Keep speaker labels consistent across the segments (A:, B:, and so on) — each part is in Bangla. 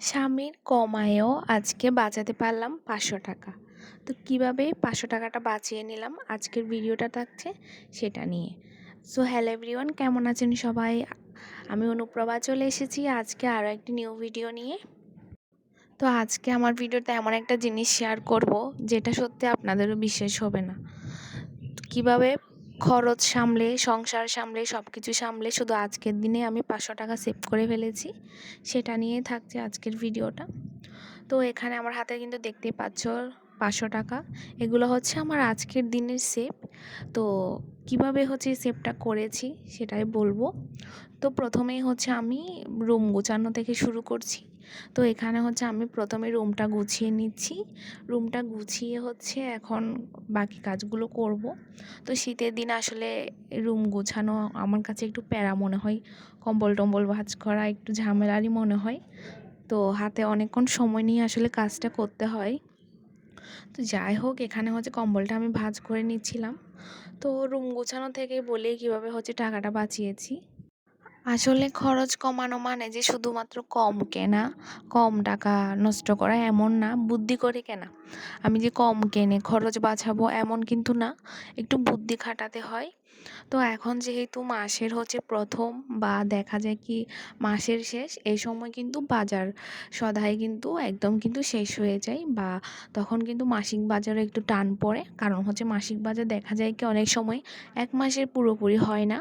A: স্বামীর কমায়ও আজকে বাঁচাতে পারলাম পাঁচশো টাকা। তো কীভাবে পাঁচশো টাকাটা বাঁচিয়ে নিলাম আজকের ভিডিওটা থাকছে সেটা নিয়ে। সো হ্যালো এভরিওয়ান, কেমন আছেন সবাই? আমি অনুপ্রভা চলে এসেছি আজকে আরও একটি নিউ ভিডিও নিয়ে। তো আজকে আমার ভিডিওতে এমন একটা জিনিস শেয়ার করব যেটা সত্যি আপনাদেরও বিশ্বাস হবে না। কীভাবে খরচ সামলে, সংসার সামলে সব কিছু সামলে শুধু আজকের দিনে আমি পাঁচশো টাকা সেভ করে ফেলেছি। সেটা নিয়েই থাকছে আজকের ভিডিওটা। তো এখানে আমার হাতে কিন্তু দেখতে পাচ্ছ পাঁচশো টাকা। এগুলো হচ্ছে আমার আজকের দিনের সেভ তো কীভাবে হচ্ছে সেভটা করেছি সেটাই বলব। তো প্রথমেই হচ্ছে আমি রুম গোছানো থেকে শুরু করছি। তো এখানে হচ্ছে আমি প্রথমে রুমটা গুছিয়ে নিচ্ছি। রুমটা গুছিয়ে হচ্ছে এখন বাকি কাজগুলো করব। তো শীতের দিন আসলে রুম গোছানো আমার কাছে একটু প্যারা মনে হয়। কম্বল টম্বল ভাজ করা একটু ঝামেলারই মনে হয়। তো হাতে অনেকক্ষণ সময় নিয়ে আসলে কাজটা করতে হয়। তো যাই হোক, এখানে হচ্ছে কম্বলটা আমি ভাজ করে নিচ্ছিলাম। তো রুম গোছানো থেকে বলে কীভাবে হচ্ছে টাকাটা বাঁচিয়েছি। আসলে খরচ কমানো মানে যে শুধুমাত্র কম কেনা, কম টাকা নষ্ট করা এমন না, বুদ্ধি করে কেনা। আমি যে কম কেনে, খরচ বাঁচাবো এমন কিন্তু না। একটু বুদ্ধি খাটাতে হয় তো এখন যেহেতু মাসের হচ্ছে প্রথম বা দেখা যায় কি মাসের শেষ, এই সময় কিন্তু বাজার সদাই কিন্তু একদম কিন্তু শেষ হয়ে যায় বা তখন কিন্তু মাসিক বাজারে একটু টান পড়ে। কারণ হচ্ছে মাসিক বাজার দেখা যায় কি অনেক সময় এক মাসের পুরোপুরি হয় না,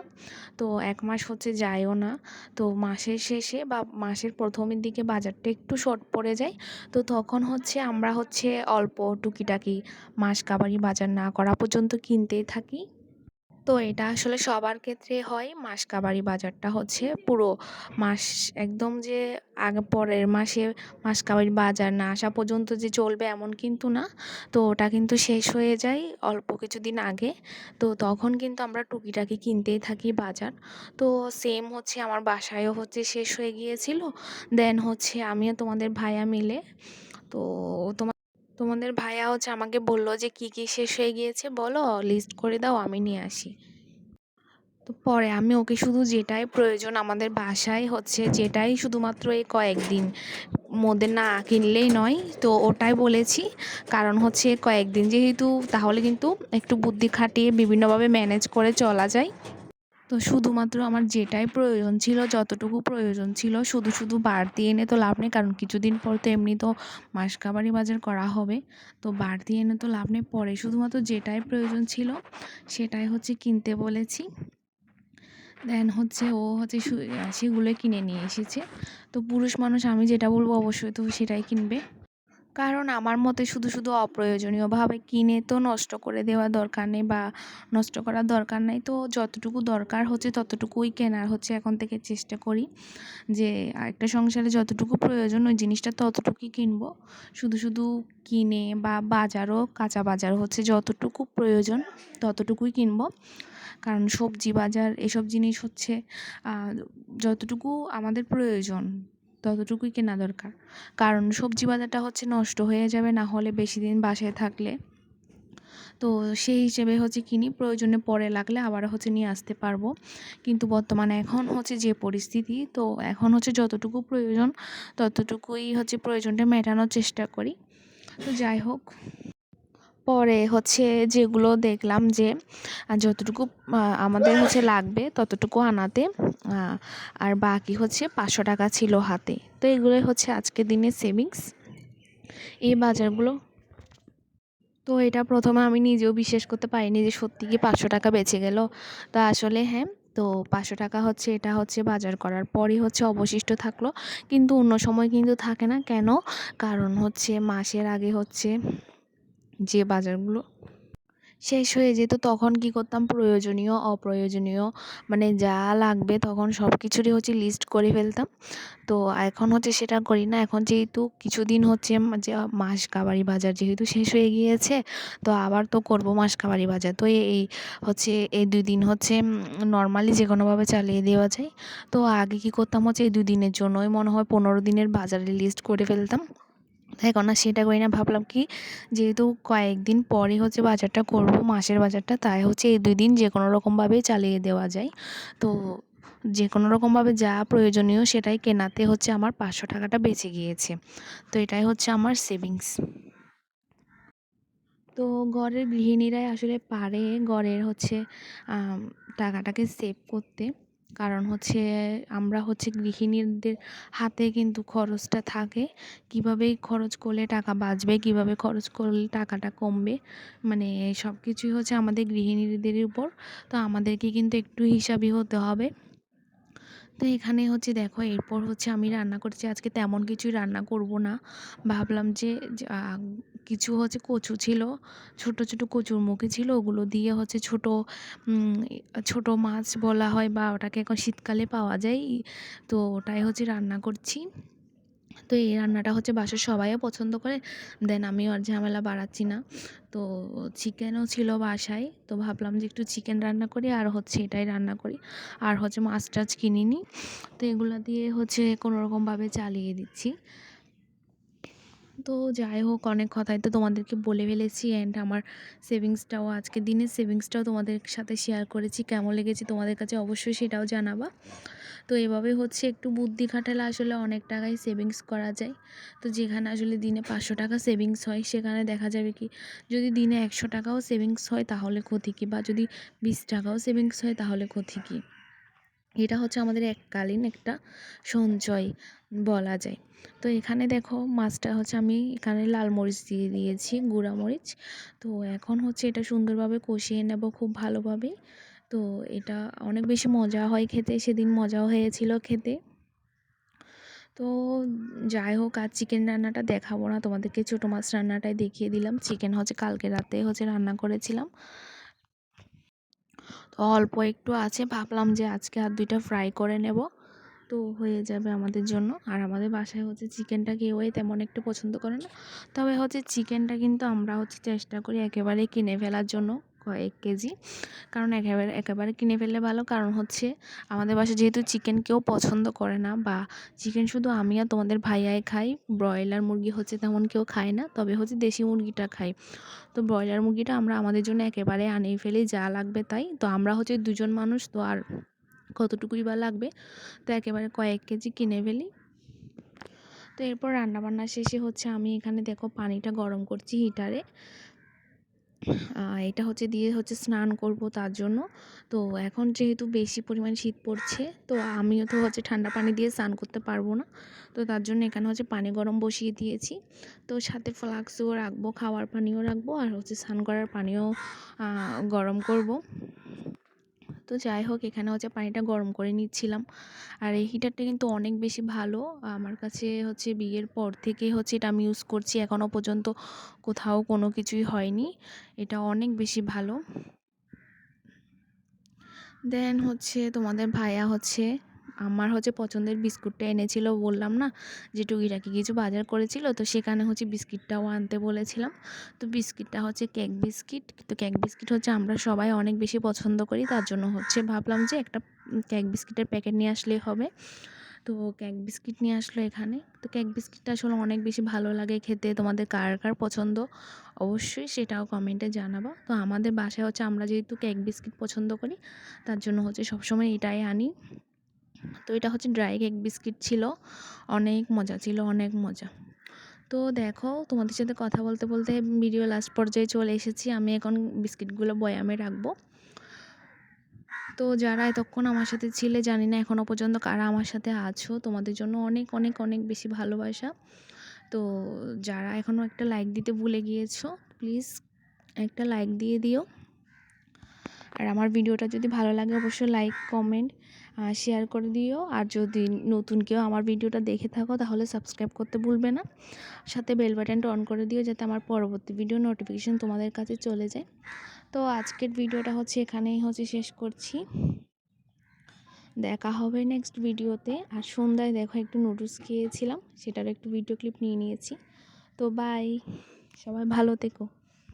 A: তো এক মাস হচ্ছে যায়ও না। তো মাসের শেষে বা মাসের প্রথমের দিকে বাজারটা একটু শর্ট পড়ে যায়, তো তখন হচ্ছে আমরা হচ্ছে অল্প টুকিটাকি মাস কাবারি বাজার না করা পর্যন্ত কিনতেই থাকি। তো এটা আসলে সবার ক্ষেত্রে হয়। মাস কাবারি বাজারটা হচ্ছে পুরো মাস একদম যে আগে পরের মাসে মাস কাবারি বাজার না আসা পর্যন্ত যে চলবে এমন কিন্তু না। তো ওটা কিন্তু শেষ হয়ে যায় অল্প কিছুদিন আগে। তো তখন কিন্তু আমরা টুকিটাকি কিনতেই থাকি বাজার। তো সেম হচ্ছে আমার বাসায়ও হচ্ছে শেষ হয়ে গিয়েছিল। দেন হচ্ছে আমিও তোমাদের ভাইয়া মিলে। তো তোমার তোমাদের ভাইয়া হচ্ছে আমাকে বলল যে, কি কি শেষ হয়ে গিয়েছে? বলো লিস্ট করে দাও, আমি নিয়ে আসি। তো পরে আমি ওকে শুধু যেটাই প্রয়োজন আমাদের বাসায় হচ্ছে, যেটাই শুধুমাত্র এই কয়েকদিন মধ্যে না কিনলেই নয়, তো ওটাই বলেছি। কারণ হচ্ছে কয়েকদিন যেহেতু, তাহলে কিন্তু একটু বুদ্ধি খাটিয়ে বিভিন্নভাবে ম্যানেজ করে চলা যায়। তো শুধুমাত্র আমার যেটাই প্রয়োজন ছিল, যতটুকু প্রয়োজন ছিল, শুধু শুধু বাড়তি এনে তো লাভ নেই। কারণ কিছুদিন পর তো এমনি তো মাসকাবারি বাজার করা হবে। তো বাড়তি এনে তো লাভ নেই। পরে শুধুমাত্র যেটাই প্রয়োজন ছিল, সেটাই হচ্ছে কিনতে বলেছি। দেন হচ্ছে ও হচ্ছে সেগুলো কিনে নিয়ে এসেছে। তো পুরুষ মানুষ, আমি যেটা বলব অবশ্যই তো সেটাই কিনবে। কারণ আমার মতে শুধু শুধু অপ্রয়োজনীয়ভাবে কিনে তো নষ্ট করে দেওয়া দরকার নেই বা নষ্ট করার দরকার নেই। তো যতটুকু দরকার হচ্ছে ততটুকুই কেনার হচ্ছে এখন থেকে চেষ্টা করি যে একটা সংসারে যতটুকু প্রয়োজন ওই জিনিসটা ততটুকুই কিনবো। শুধু শুধু কিনে বা বাজারও কাঁচা বাজার হচ্ছে যতটুকু প্রয়োজন ততটুকুই কিনবো। কারণ সবজি বাজার এসব জিনিস হচ্ছে যতটুকু আমাদের প্রয়োজন ততটুকুই কেনা দরকার। কারণ সবজি বাজারটা হচ্ছে নষ্ট হয়ে যাবে, না হলে বেশি দিন বাসায় থাকলে। তো সেই হিসেবে হচ্ছে কিনি, প্রয়োজনে পরে লাগলে আবার হচ্ছে নিয়ে আসতে পারব। কিন্তু বর্তমানে এখন হচ্ছে যে পরিস্থিতি, তো এখন হচ্ছে যতটুকু প্রয়োজন, ততটুকুই হচ্ছে প্রয়োজনটা মেটানোর চেষ্টা করি। তো যাই হোক। পরে হচ্ছে যেগুলো দেখলাম যে যতটুকু আমাদের হচ্ছে লাগবে ততটুকু আনাতে আর বাকি হচ্ছে পাঁচশো টাকা ছিল হাতে। তো এগুলোই হচ্ছে আজকের দিনের সেভিংস এই বাজারগুলো। তো এটা প্রথমে আমি নিজেও বিশ্বাস করতে পারিনি যে সত্যি কি পাঁচশো টাকা বেঁচে গেল। তো আসলে হ্যাঁ তো পাঁচশো টাকা হচ্ছে, এটা হচ্ছে বাজার করার পরই হচ্ছে অবশিষ্ট থাকল। কিন্তু অন্য সময় কিন্তু থাকে না। কেন? কারণ হচ্ছে মাসের আগে হচ্ছে যে বাজারগুলো শেষ হয়ে যেত, তখন কি করতাম? প্রয়োজনীয়, অপ্রয়োজনীয় মানে যা লাগবে তখন সব কিছুরই হচ্ছে লিস্ট করে ফেলতাম। তো এখন হচ্ছে সেটা করি না। এখন যেহেতু কিছুদিন হচ্ছে যে মাস কাবারি বাজার যেহেতু শেষ হয়ে গিয়েছে, তো আবার তো করব মাস কাবারি বাজার। তো এই হচ্ছে এই দুই দিন হচ্ছে নর্মালি যে কোনোভাবে চালিয়ে দেওয়া যায়। তো আগে কি করতাম হচ্ছে এই দুই দিনের জন্যই মনে হয় পনেরো দিনের বাজারের লিস্ট করে ফেলতাম। এখন না, সেটা করি না, ভাবলাম কি যেহেতু কয়েকদিন পরে হচ্ছে বাজারটা করব, মাসের বাজারটা, তাই হচ্ছে এই দুই দিন যে কোনো রকমভাবেই চালিয়ে দেওয়া যায়। তো যে কোনো রকমভাবে যা প্রয়োজনীয় সেটাই কেনাতে হচ্ছে আমার পাঁচশো টাকাটা বেঁচে গিয়েছে। তো এটাই হচ্ছে আমার সেভিংস। তো ঘরের গৃহিণীরাই আসলে পারে ঘরের হচ্ছে টাকাটাকে সেভ করতে। কারণ হচ্ছে আমরা হচ্ছে গৃহিণীদের হাতে কিন্তু খরচটা থাকে। কীভাবে খরচ করলে টাকা বাঁচবে, কীভাবে খরচ করলে টাকাটা কমবে মানে সব কিছুই হচ্ছে আমাদের গৃহিণীদের উপর। তো আমাদেরকে কিন্তু একটু হিসাবি হতে হবে। তো এখানে হচ্ছে দেখো, এরপর হচ্ছে আমি রান্না করছি। আজকে তেমন কিছুই রান্না করব না। ভাবলাম যে কিছু হচ্ছে কচু ছিল, ছোট ছোট কচুর মুখে ছিল, ওগুলো দিয়ে হচ্ছে ছোট ছোট মাছ বলা হয় বা ওটাকে এখন শীতকালে পাওয়া যায়। তো ওটাই হচ্ছে রান্না করছি। তো এই রান্নাটা হচ্ছে বাসার সবাইও পছন্দ করে, দেন আমিও আর ঝামেলা বাড়াচ্ছি না। তো চিকেনও ছিল বাসায়, তো ভাবলাম যে একটু চিকেন রান্না করি আর হচ্ছে এটাই রান্না করি। আর হচ্ছে মাছ টাছ কিনিনি, তো এগুলো দিয়ে হচ্ছে কোনো রকমভাবে চালিয়ে দিচ্ছি। তো যাই হোক, অনেক কথাই তো তোমাদেরকে বলে ফেলেছি অ্যান্ড আমার সেভিংসটাও আজকে দিনের সেভিংসটাও তোমাদের সাথে শেয়ার করেছি, কেমন লেগেছে তোমাদের কাছে অবশ্যই সেটাও জানাবা। তো এভাবে হচ্ছে একটু বুদ্ধি খাটালে আসলে অনেক টাকাই সেভিংস করা যায়। তো যেখানে আসলে দিনে পাঁচশো টাকা সেভিংস হয়, সেখানে দেখা যাবে কি, যদি দিনে একশো টাকাও সেভিংস হয় তাহলে ক্ষতি কী? বা যদি বিশ টাকাও সেভিংস হয় তাহলে ক্ষতি কী? এটা হচ্ছে আমাদের এককালীন একটা সঞ্চয় বলা যায়। তো এখানে দেখো মাছটা হচ্ছে আমি এখানে লাল মরিচ দিয়ে দিয়েছি, গুঁড়া মরিচ। তো এখন হচ্ছে এটা সুন্দরভাবে কষিয়ে নেব খুব ভালোভাবে। তো এটা অনেক বেশি মজা হয় খেতে, সেদিন মজাও হয়েছিল খেতে। তো যাই হোক, আর চিকেন রান্নাটা দেখাবো না, তোমাদেরকে ছোটো মাছ রান্নাটাই দেখিয়ে দিলাম। চিকেন হচ্ছে কালকে রাতে হচ্ছে রান্না করেছিলাম। তো অল্প একটু আছে, ভাবলাম যে আজকে আর দুইটা ফ্রাই করে নেব। তো হয়ে যাবে আমাদের জন্য। আর আমাদের বাসায় হচ্ছে চিকেনটা কেউই তেমন একটু পছন্দ করে না। তবে হচ্ছে চিকেনটা কিন্তু আমরা হচ্ছে চেষ্টা করি একেবারে কিনে ফেলার জন্য। কয়েক কেজি। কারণ একেবারে একেবারে কিনে ফেললে ভালো। কারণ হচ্ছে আমাদের বাসায় যেহেতু চিকেন কেউ পছন্দ করে না বা চিকেন শুধু আমি আর তোমাদের ভাইয়াই খাই। ব্রয়লার মুরগি হচ্ছে তেমন কেউ খায় না। তবে হচ্ছে দেশি মুরগিটা খাই। তো ব্রয়লার মুরগিটা আমরা আমাদের জন্য একেবারে আনিয়ে ফেলি, যা লাগবে তাই। তো আমরা হচ্ছে দুজন মানুষ, তো আর কতটুকুই বা লাগবে? তো একেবারে কয়েক কেজি কিনে ফেলি। তো এরপর রান্নাবান্না শেষে হচ্ছে আমি এখানে দেখো পানিটা গরম করছি হিটারে এটা হচ্ছে দিয়ে হচ্ছে স্নান করব তার জন্য। তো এখন যেহেতু বেশি পরিমাণ শীত পড়ছে, তো আমিও তো হচ্ছে ঠান্ডা পানি দিয়ে স্নান করতে পারব না। তো তার জন্য এখানে হচ্ছে পানি গরম বসিয়ে দিয়েছি। তো সাথে ফ্লাক্সও রাখব, খাওয়ার পানিও রাখব আর হচ্ছে স্নান করার পানিও গরম করব। তো যাই হোক এখানে হচ্ছে পানিটা গরম করে নিচ্ছিলাম। আর এই হিটারটা কিন্তু অনেক বেশি ভালো। আমার কাছে হচ্ছে বিয়ের পর থেকে হচ্ছে এটা আমি ইউজ করছি। এখনও পর্যন্ত কোথাও কোনো কিছুই হয়নি। এটা অনেক বেশি ভালো। দেন হচ্ছে তোমাদের ভাইয়া হচ্ছে আমার হচ্ছে পছন্দের বিস্কুটটা এনেছিল, বললাম না যে টুকিটাকি কিছু বাজার করেছিল, তো সেখানে হচ্ছে বিস্কিটটাও আনতে বলেছিলাম। তো বিস্কিটটা হচ্ছে কেক বিস্কিট, তো কেক বিস্কিট হচ্ছে আমরা সবাই অনেক বেশি পছন্দ করি, তার জন্য হচ্ছে ভাবলাম যে একটা কেক বিস্কিটের প্যাকেট নিয়ে আসলেই হবে। তো কেক বিস্কিট নিয়ে আসলো এখানে। তো কেক বিস্কিটটা আসলে অনেক বেশি ভালো লাগে খেতে, তোমাদের কার কার পছন্দ অবশ্যই সেটাও কমেন্টে জানাব। তো আমাদের বাসায় হচ্ছে আমরা যেহেতু কেক বিস্কিট পছন্দ করি, তার জন্য হচ্ছে সবসময় এটাই আনি। তো এটা হচ্ছে ড্রাই কেক বিস্কিট ছিল। অনেক মজা ছিল, অনেক মজা। তো দেখো, তোমাদের সাথে কথা বলতে বলতে ভিডিও লাস্ট পর্যায়ে চলে এসেছি। আমি এখন বিস্কিটগুলো বয়ামে রাখব। তো যারা এতক্ষণ আমার সাথে ছিলে, জানি না এখনও পর্যন্ত কারা আমার সাথে আছো। তোমাদের জন্য অনেক অনেক অনেক বেশি ভালোবাসা। তো যারা এখনও একটা লাইক দিতে ভুলে গিয়েছো প্লিজ একটা লাইক দিয়ে দিও। আর আমার ভিডিওটা যদি ভালো লাগে, অবশ্যই লাইক কমেন্ট শেয়ার করে দিও। আর যদি নতুন কেউ আমার ভিডিওটা দেখে থাকো, তাহলে সাবস্ক্রাইব করতে ভুলবে না। সাথে বেল বাটনটা অন করে দিও, যাতে আমার পরবর্তী ভিডিও নোটিফিকেশান তোমাদের কাছে চলে যায়। তো আজকের ভিডিওটা হচ্ছে এখানেই হচ্ছে শেষ করছি। দেখা হবে নেক্সট ভিডিওতে আর সন্ধ্যায় দেখো একটু নুডলস খেয়েছিলাম সেটার একটু ভিডিও ক্লিপ নিয়ে নিয়েছি। তো বাই সবাই ভালো থেকো।